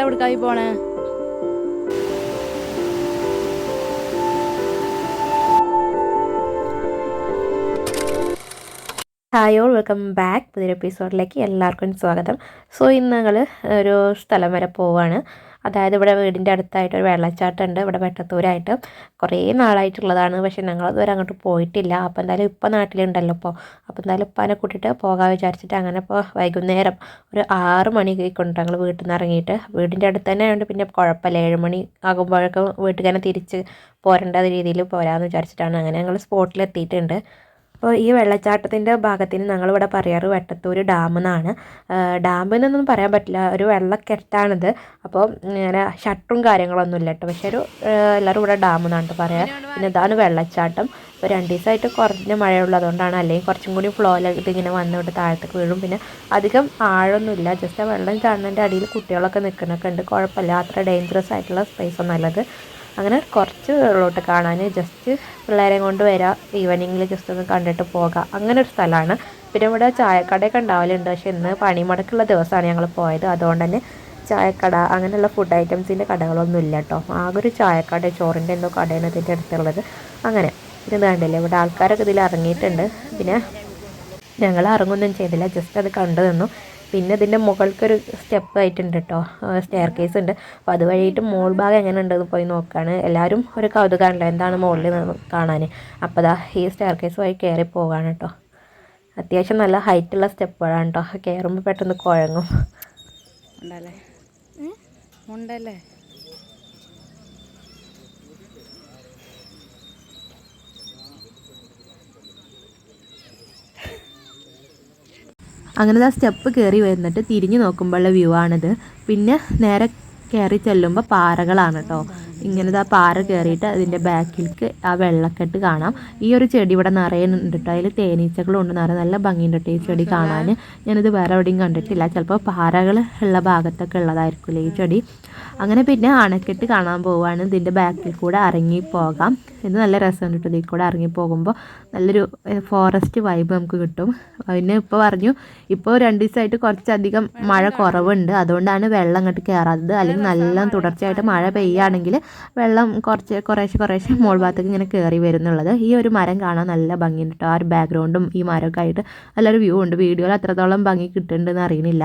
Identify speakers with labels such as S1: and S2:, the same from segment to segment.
S1: എവിടേക്കായി പോണേ? Hi all welcome back പുതിയൊരു എപ്പിസോഡിലേക്ക് എല്ലാവർക്കും സ്വാഗതം. സോ ഇന്ന് ഞങ്ങൾ ഒരു സ്ഥലം വരെ പോവാണ്. അതായത് ഇവിടെ വീടിന്റെ അടുത്തായിട്ട് ഒരു വെള്ളച്ചാട്ടം ഉണ്ട്. ഇവിടെ വെട്ടത്തൂരായിട്ട് കുറേ നാളായിട്ടുള്ളതാണ്. പക്ഷേ ഞങ്ങൾ അതുവരെ അങ്ങോട്ട് പോയിട്ടില്ല. അപ്പോൾ എന്തായാലും ഇപ്പോൾ നാട്ടിലുണ്ടല്ലോ ഇപ്പോൾ അപ്പോൾ എന്തായാലും ഉപ്പാനെ കൂട്ടിയിട്ട് പോകാൻ വിചാരിച്ചിട്ട് അങ്ങനെ ഇപ്പോൾ വൈകുന്നേരം ഒരു ആറ് മണി കൊണ്ട് ഞങ്ങൾ വീട്ടിൽ നിന്ന് ഇറങ്ങിയിട്ട് വീടിന്റെ അടുത്ത് തന്നെ ആയതുകൊണ്ട് പിന്നെ കുഴപ്പമില്ല. ഏഴ് മണി ആകുമ്പോഴേക്കും വീട്ടിൽ തന്നെ തിരിച്ച് പോരേണ്ട രീതിയിൽ പോരാമെന്ന് വിചാരിച്ചിട്ടാണ്. അങ്ങനെ ഞങ്ങൾ സ്പോട്ടിലെത്തിയിട്ടുണ്ട്. അപ്പോൾ ഈ വെള്ളച്ചാട്ടത്തിന്റെ ഭാഗത്തിന് ഞങ്ങളിവിടെ പറയാറ് വെട്ടത്തൂർ ഡാം എന്നാണ് ഡാം എന്നൊന്നും പറയാൻ പറ്റില്ല. ഒരു വെള്ളക്കെട്ടാണിത്. അപ്പോൾ ഇങ്ങനെ ഷട്ടറും കാര്യങ്ങളൊന്നും ഇല്ല കേട്ടോ. പക്ഷേ ഒരു എല്ലാവരും ഇവിടെ ഡാം എന്നാണ് പറയാ. പിന്നെ ഇതാണ് വെള്ളച്ചാട്ടം. ഇപ്പോൾ രണ്ട് ദിവസമായിട്ട് കുറഞ്ഞ മഴയുള്ളൂ. അതുകൊണ്ടാണ് അല്ലെങ്കിൽ കുറച്ചും കൂടി ഫ്ലോ ആയിട്ട് ഇങ്ങനെ വന്നിട്ട് താഴത്തേക്ക് വീഴും. പിന്നെ അധികം ആഴമൊന്നുമില്ല ജസ്റ്റ് ആ വെള്ളം ചാടുന്നതിന്റെ അടിയിൽ കുട്ടികളൊക്കെ നിൽക്കുന്നൊക്കെ ഉണ്ട്. കുഴപ്പമില്ല. അത്ര ഡേഞ്ചറസ് ആയിട്ടുള്ള സ്പേസ് ഒന്നും അല്ലത് അങ്ങനെ കുറച്ച് ഉള്ളോട്ട് കാണാൻ ജസ്റ്റ് പിള്ളേരെ കൊണ്ട് വരാം. ഈവനിങ്ങിൽ ജസ്റ്റ് ഒന്ന് കണ്ടിട്ട് പോകാം. അങ്ങനെ ഒരു സ്ഥലമാണ്. പിന്നെ ഇവിടെ ചായക്കടയൊക്കെ ഉണ്ടാവലുണ്ട്. പക്ഷെ ഇന്ന് പണിമുടക്കുള്ള ദിവസമാണ് ഞങ്ങൾ പോയത്. അതുകൊണ്ട് തന്നെ ചായക്കട അങ്ങനെയുള്ള ഫുഡ് ഐറ്റംസിന്റെ കടകളൊന്നും ഇല്ല കേട്ടോ ആകെ ഒരു ചായക്കട ചോറിന്റെ എന്തോ കടയാണ് ഇതിന്റെ അടുത്തുള്ളത്. അങ്ങനെ. ഇത് കണ്ടില്ലേ? ഇവിടെ ആൾക്കാരൊക്കെ ഇതിൽ ഇറങ്ങിയിട്ടുണ്ട്. പിന്നെ ഞങ്ങൾ ഇറങ്ങുന്നൊന്നും ചെയ്തില്ല. ജസ്റ്റ് അത് കണ്ടു നിന്നു. പിന്നെ ഇതിന്റെ മുകൾക്കൊരു സ്റ്റെപ്പ് ആയിട്ടുണ്ട് കേട്ടോ സ്റ്റെയർ കേസ് ഉണ്ട്. അപ്പോൾ അതുവഴിയിട്ട് മോൾ ഭാഗം എങ്ങനെ ഉണ്ടെന്ന് പോയി നോക്കുകയാണ് എല്ലാവരും ഒരു കൗതുകമാണല്ലോ എന്താണ് മുകളിൽ കാണാൻ അപ്പോൾ ദാ ഈ സ്റ്റെയർ കേസ് വഴി കയറി പോവുകയാണ് കേട്ടോ അത്യാവശ്യം നല്ല ഹൈറ്റുള്ള സ്റ്റെപ്പുകളാണ് കേട്ടോ കയറുമ്പോൾ പെട്ടെന്ന് കുഴങ്ങും.
S2: ഉണ്ടല്ലേ? ഉണ്ടല്ലേ
S1: അങ്ങനെ ആ സ്റ്റെപ്പ് കയറി വന്നിട്ട് തിരിഞ്ഞു നോക്കുമ്പോഴുള്ള വ്യൂ ആണിത്. പിന്നെ നേരെ കയറി ചെല്ലുമ്പോൾ പാറകളാണ് കേട്ടോ ഇങ്ങനത്തെ ആ പാറ കയറിയിട്ട് അതിന്റെ ബാക്കിലേക്ക് ആ വെള്ളക്കെട്ട് കാണാം. ഈ ഒരു ചെടി ഇവിടെ നിറയുന്നുണ്ട് കേട്ടോ അതിൽ തേനീച്ചകളും ഉണ്ട്. നിറയെ നല്ല ഭംഗിയുണ്ട് കേട്ടോ ഈ ചെടി കാണാൻ ഞാനിത് വേറെ എവിടെയും കണ്ടിട്ടില്ല. ചിലപ്പോൾ പാറകൾ ഉള്ള ഭാഗത്തൊക്കെ ഉള്ളതായിരിക്കില്ലേ ഈ ചെടി. അങ്ങനെ പിന്നെ അണക്കെട്ട് കാണാൻ പോവുകയാണ് ഇതിന്റെ ബാക്കിൽ കൂടെ ഇറങ്ങി പോകാം. ഇത് നല്ല രസമാണ് കേട്ടോ. ഇതിൽ കൂടെ ഇറങ്ങി പോകുമ്പോൾ നല്ലൊരു ഫോറസ്റ്റ് വൈബ് നമുക്ക് കിട്ടും. പിന്നെ ഇപ്പോൾ പറഞ്ഞു ഇപ്പോൾ രണ്ട് ദിവസമായിട്ട് കുറച്ചധികം മഴ കുറവുണ്ട്. അതുകൊണ്ടാണ് വെള്ളം അങ്ങോട്ട് കയറാത്തത് അല്ലെങ്കിൽ നല്ല തുടർച്ചയായിട്ട് മഴ പെയ്യുകയാണെങ്കിൽ വെള്ളം കുറച്ച് കുറേശ്ശെ കുറേശ്ശെ മോൾ ഭാഗത്തേക്ക് ഇങ്ങനെ കയറി വരുന്നുള്ളത്. ഈ ഒരു മരം കാണാൻ നല്ല ഭംഗിയുണ്ട് കേട്ടോ. ആ ഒരു ബാക്ക്ഗ്രൗണ്ടും ഈ മരമൊക്കെ ആയിട്ട് നല്ലൊരു വ്യൂ ഉണ്ട്. വീഡിയോയിൽ അത്രത്തോളം ഭംഗി കിട്ടുന്നുണ്ടെന്ന് അറിയുന്നില്ല.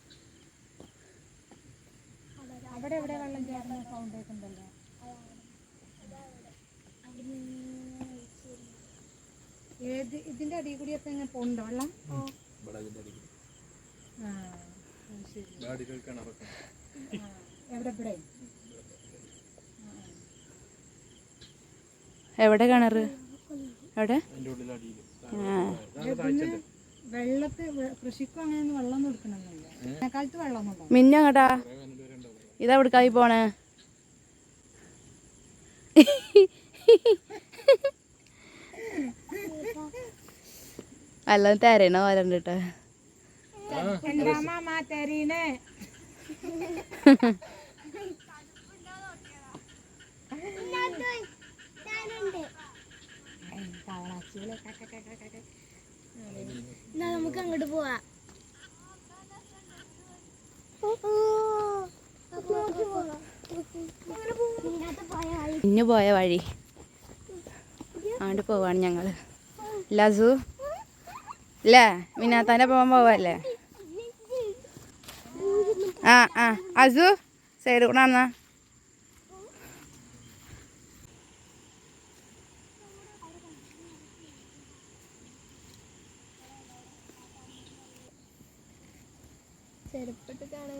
S2: आज എപ്പടി ഡാം ഉണ്ടല്ലോ?
S3: ഏത് ഇതിന്റെ അടിയിൽ കൂടിയൊക്കെ ഇങ്ങനെ പോണ്ടോ വെള്ളം? എവിടെ ഇവിടെ?
S2: എവിടെ കിണർ എവിടെ?
S3: വെള്ളത്തിൽ കൃഷിക്കും അങ്ങനെ വെള്ളം കൊടുക്കണമെന്നില്ല കാലത്ത് വെള്ളം
S2: മിന്നങ്ങട്ടാ ഇതെവിടേക്കായി പോണേ. അല്ല തരണ
S3: തരീനെ
S4: നമുക്ക് അങ്ങോട്ട് പോവാ.
S2: ഇഞ്ഞു പോയ വഴി. അങ്ങോട്ട് പോവാണ് ഞങ്ങൾ ലസു? അല്ലേ മിനാത്താന്റെ പോകാൻ പോവല്ലേ? ആ ആ. അസു സൈഡ് കൂടെ എന്നാ
S4: ചെറുപ്പത്തിൽ കാണാൻ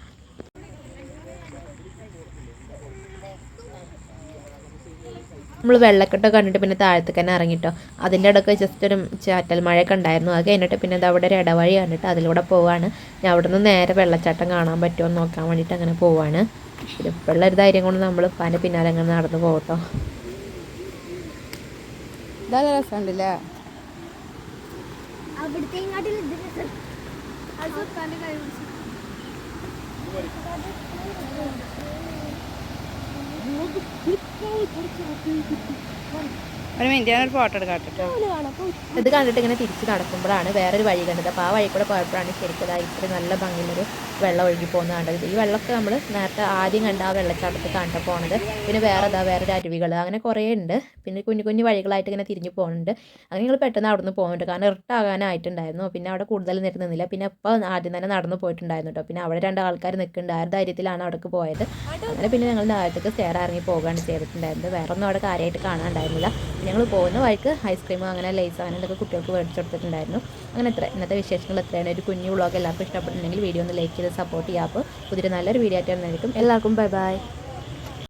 S1: നമ്മൾ വെള്ളക്കെട്ടൊക്കെ കണ്ടിട്ട് പിന്നെ താഴത്തേക്ക് തന്നെ ഇറങ്ങിട്ടോ. അതിന്റെ ഇടയ്ക്ക് ജസ്റ്റ് ഒരു ചാറ്റൽ മഴയൊക്കെ ഉണ്ടായിരുന്നു. അത് കഴിഞ്ഞിട്ട് പിന്നെ അത് അവിടെ ഒരു ഇടവഴി കണ്ടിട്ട് അതിലൂടെ പോവാണ്. ഞാൻ അവിടെ നിന്ന് നേരെ വെള്ളച്ചാട്ടം കാണാൻ പറ്റുമോ എന്ന് നോക്കാൻ വേണ്ടിയിട്ട് അങ്ങനെ പോവാണ്. പിന്നെ ഇപ്പോഴുള്ള ഒരു ധൈര്യം കൊണ്ട് നമ്മൾ പാന്റെ പിന്നാലെ അങ്ങനെ നടന്നു പോകട്ടോ.
S2: രസമുണ്ടല്ലേ?
S4: അവിടുത്തെ ഇങ്ങോട്ടിൽ ഇത് രസം. അത് もっと結果を取り上げ
S3: ていきたい。
S2: ഒരു മിനിറ്റ് ഞാനൊരു ഫോട്ടോ എടുക്കാം കേട്ടോ
S1: ഇത് കണ്ടിട്ട് ഇങ്ങനെ തിരിച്ച് നടക്കുമ്പോഴാണ് വേറൊരു വഴി കണ്ടത്. അപ്പോൾ ആ വഴി കൂടെ പോയപ്പോഴാണ് ശരിക്കും ഇത്ര നല്ല ഭംഗിയിലൊരു വെള്ളം ഒഴുകി പോകുന്നത് കണ്ടത്. ഈ വെള്ളമൊക്കെ നമ്മൾ നേരത്തെ ആദ്യം കണ്ട ആ വെള്ളച്ചാട്ടത്തിൽ കണ്ട പോണത്. പിന്നെ വേറെ ഇതാ വേറൊരു അരുവികൾ അങ്ങനെ കുറേ ഉണ്ട്. പിന്നെ കുഞ്ഞു കുഞ്ഞു വഴികളായിട്ട് ഇങ്ങനെ തിരിഞ്ഞു പോകുന്നുണ്ട് അങ്ങനെ ഞങ്ങൾ പെട്ടെന്ന് അവിടെ നിന്ന് പോകുന്നുണ്ട് കാരണം ഇറിട്ടാകാനായിട്ടുണ്ടായിരുന്നു പിന്നെ അവിടെ കൂടുതൽ നേരം നിന്നില്ല. പിന്നെ ഇപ്പോൾ ആദ്യം തന്നെ നടന്നു പോയിട്ടുണ്ടായിരുന്നു കേട്ടോ. പിന്നെ അവിടെ രണ്ട് ആൾക്കാർ നിൽക്കുന്നുണ്ട്. ആ ഒരു ധൈര്യത്തിലാണ് അവിടേക്ക് പോയത്. അങ്ങനെ പിന്നെ ഞങ്ങൾ നേരത്തേക്ക് സ്റ്റെയർ ഇറങ്ങി പോകുകയാണ് ചെയ്തിട്ടുണ്ടായിരുന്നത്. വേറെ ഒന്നും അവിടെ കാര്യമായിട്ട് കാണാനുണ്ടായിരുന്നില്ല ഞങ്ങൾ പോകുന്ന വഴിക്ക് ഐസ്ക്രീം അങ്ങനെ ലൈസ് അങ്ങനെ എന്തൊക്കെ കുട്ടികൾക്ക് മേടിച്ചെടുത്തിട്ടുണ്ടായിരുന്നു അങ്ങനെ എത്ര ഇന്നത്തെ വിശേഷങ്ങൾ എത്രയാണ് ഒരു കുഞ്ഞു വ്ളോഗ് എല്ലാവർക്കും ഇഷ്ടപ്പെട്ടിട്ടുണ്ടെങ്കിൽ വീഡിയോ ഒന്ന് ലൈക്ക് ചെയ്ത് സപ്പോർട്ട് ചെയ്യാം അപ്പോൾ നല്ലൊരു വീഡിയോ ആയിട്ട് എല്ലാവർക്കും ബൈ ബൈ